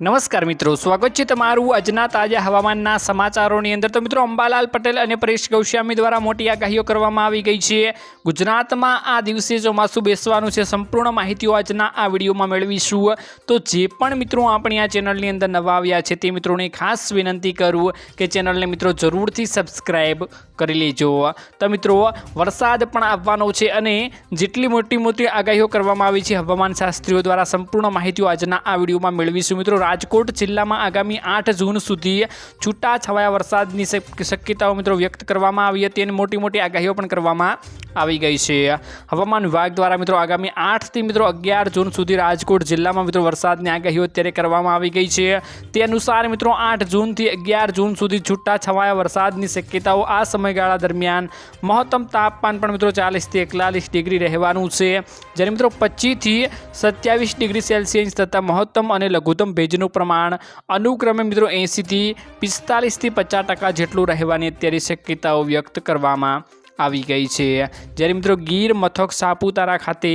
નમસ્કાર મિત્રો, સ્વાગત છે તમારું આજના તાજા હવામાનના સમાચારોની અંદર. તો મિત્રો, અંબાલાલ પટેલ અને પરેશ ગૌસ્વામી દ્વારા મોટી આગાહીઓ કરવામાં આવી ગઈ છે. ગુજરાતમાં આ દિવસે ચોમાસું બેસવાનું છે. સંપૂર્ણ માહિતીઓ આજના આ વિડીયોમાં મેળવીશું. તો જે પણ મિત્રો આપણી આ ચેનલની અંદર નવા આવ્યા છે, તે મિત્રોને ખાસ વિનંતી કરું કે ચેનલને મિત્રો જરૂરથી સબસ્ક્રાઈબ કરી લેજો. તો મિત્રો, વરસાદ પણ આવવાનો છે અને જેટલી મોટી મોટી આગાહીઓ કરવામાં આવી છે, હવામાન શાસ્ત્રીઓ દ્વારા સંપૂર્ણ માહિતીઓ આજના આ વિડીયોમાં મેળવીશું. મિત્રો રાજકોટ જિલ્લામાં આગામી આઠ જૂન સુધી છૂટા છવાયા વરસાદની શક્યતાઓ મિત્રો વ્યક્ત કરવામાં આવી હતી અને મોટી મોટી આગાહીઓ પણ કરવામાં આવી ગઈ છે. હવામાન વિભાગ દ્વારા મિત્રો આગામી આઠથી મિત્રો અગિયાર જૂન સુધી રાજકોટ જિલ્લામાં મિત્રો વરસાદની આગાહીઓ અત્યારે કરવામાં આવી ગઈ છે. તે અનુસાર મિત્રો આઠ જૂનથી અગિયાર જૂન સુધી છૂટા છવાયા વરસાદની શક્યતાઓ આ સમયગાળા દરમિયાન મહત્તમ તાપમાન પણ મિત્રો ચાલીસથી એકતાલીસ ડિગ્રી રહેવાનું છે. જ્યારે મિત્રો પચીસથી સત્યાવીસ ડિગ્રી સેલ્સિયસ તથા મહત્તમ અને લઘુત્તમ ભેજનું પ્રમાણ અનુક્રમે મિત્રો એંસીથી પિસ્તાલીસથી પચાસ ટકા જેટલું રહેવાની અત્યારે શક્યતાઓ વ્યક્ત કરવામાં આવી ગઈ છે. જ્યારે મિત્રો ગીર મથક સાપુતારા ખાતે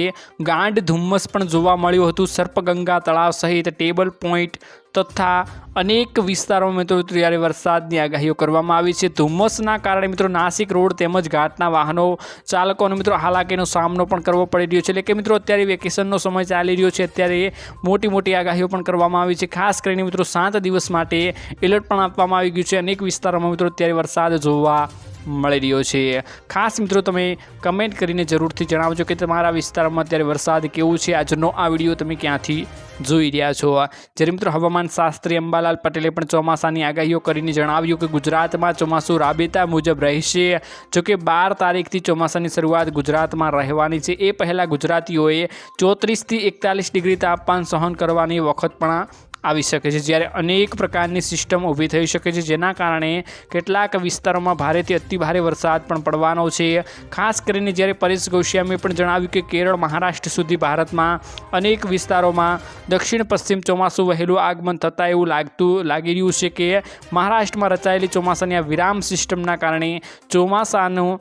ગાંડ ધુમ્મસ પણ જોવા મળ્યું હતું. સર્પગંગા તળાવ સહિત ટેબલ પોઈન્ટ તથા અનેક વિસ્તારોમાં મિત્રો ત્યારે વરસાદની આગાહીઓ કરવામાં આવી છે. ધુમ્મસના કારણે મિત્રો નાસિક રોડ તેમજ ઘાટના વાહનો ચાલકોને મિત્રો હાલાકીનો સામનો પણ કરવો પડી રહ્યો છે. એટલે કે મિત્રો અત્યારે વેકેશનનો સમય ચાલી રહ્યો છે. અત્યારે મોટી મોટી આગાહીઓ પણ કરવામાં આવી છે. ખાસ કરીને મિત્રો સાત દિવસ માટે એલર્ટ પણ આપવામાં આવી ગયું છે. અનેક વિસ્તારોમાં મિત્રો અત્યારે વરસાદ જોવા મળી રહ્યો છે. ખાસ મિત્રો, તમે કમેન્ટ કરીને જરૂરથી જણાવજો કે તમારા વિસ્તારમાં અત્યારે વરસાદ કેવું છે? આજનો આ વીડિયો તમે ક્યાંથી જોઈ રહ્યા છો? જ્યારે મિત્રો, હવામાન શાસ્ત્રી અંબાલાલ પટેલે પણ ચોમાસાની આગાહીઓ કરીને જણાવ્યું કે ગુજરાતમાં ચોમાસું રાબેતા મુજબ રહેશે. જોકે બાર તારીખથી ચોમાસાની શરૂઆત ગુજરાતમાં રહેવાની છે. એ પહેલાં ગુજરાતીઓએ ચોત્રીસથી એકતાલીસ ડિગ્રી તાપમાન સહન કરવાની વખત પણ આવી શકે છે. જ્યારે અનેક પ્રકારની સિસ્ટમ ઊભી થઈ શકે છે, જેના કારણે કેટલાક વિસ્તારોમાં ભારેથી અતિ ભારે વરસાદ પણ પડવાનો છે. ખાસ કરીને જ્યારે પરેશ ગૌસ્વામીએ પણ જણાવ્યું કે કેરળ, મહારાષ્ટ્ર સુધી ભારતમાં અનેક વિસ્તારોમાં દક્ષિણ, પશ્ચિમ ચોમાસું વહેલું આગમન થતાં એવું લાગતું, લાગી રહ્યું છે કે મહારાષ્ટ્રમાં રચાયેલી ચોમાસાની આ વિરામ સિસ્ટમના કારણે ચોમાસાનું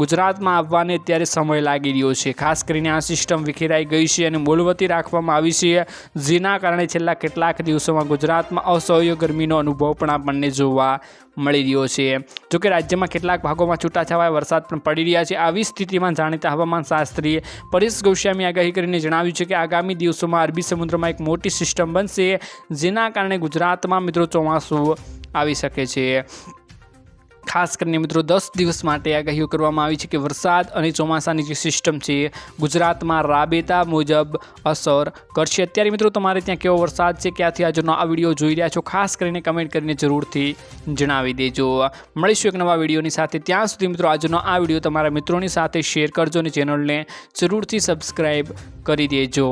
ગુજરાતમાં આવવાને અત્યારે સમય લાગી રહ્યો છે. ખાસ કરીને આ સિસ્ટમ વિખેરાઈ ગઈ છે અને મૂલવતી રાખવામાં આવી છે, જેના કારણે છેલ્લા કેટલાક દિવસોમાં ગુજરાતમાં અસહ્ય ગરમીનો અનુભવ પણ આપણને જોવા મળી રહ્યો છે. જોકે રાજ્યમાં કેટલાક ભાગોમાં છૂટાછવાયા વરસાદ પણ પડી રહ્યા છે. આવી સ્થિતિમાં જાણીતા હવામાન શાસ્ત્રી પરેશ ગૌસ્વામી આગાહી કરીને જણાવ્યું છે કે આગામી દિવસોમાં અરબી સમુદ્રમાં એક મોટી સિસ્ટમ બનશે, જેના કારણે ગુજરાતમાં મિત્રો ચોમાસું આવી શકે છે. ખાસ કરીને મિત્રો, દસ દિવસ માટે આગાહીઓ કરવામાં આવી છે કે વરસાદ અને ચોમાસાની જે સિસ્ટમ છે, ગુજરાતમાં રાબેતા મુજબ અસર કરશે. અત્યારે મિત્રો, તમારે ત્યાં કેવો વરસાદ છે, ક્યાંથી આજનો આ વીડિયો જોઈ રહ્યા છો, ખાસ કરીને કમેન્ટ કરીને જરૂરથી જણાવી દેજો. મળીશું એક નવા વિડીયોની સાથે. ત્યાં સુધી મિત્રો, આજનો આ વીડિયો તમારા મિત્રોની સાથે શેર કરજો અને ચેનલને જરૂરથી સબસ્ક્રાઈબ કરી દેજો.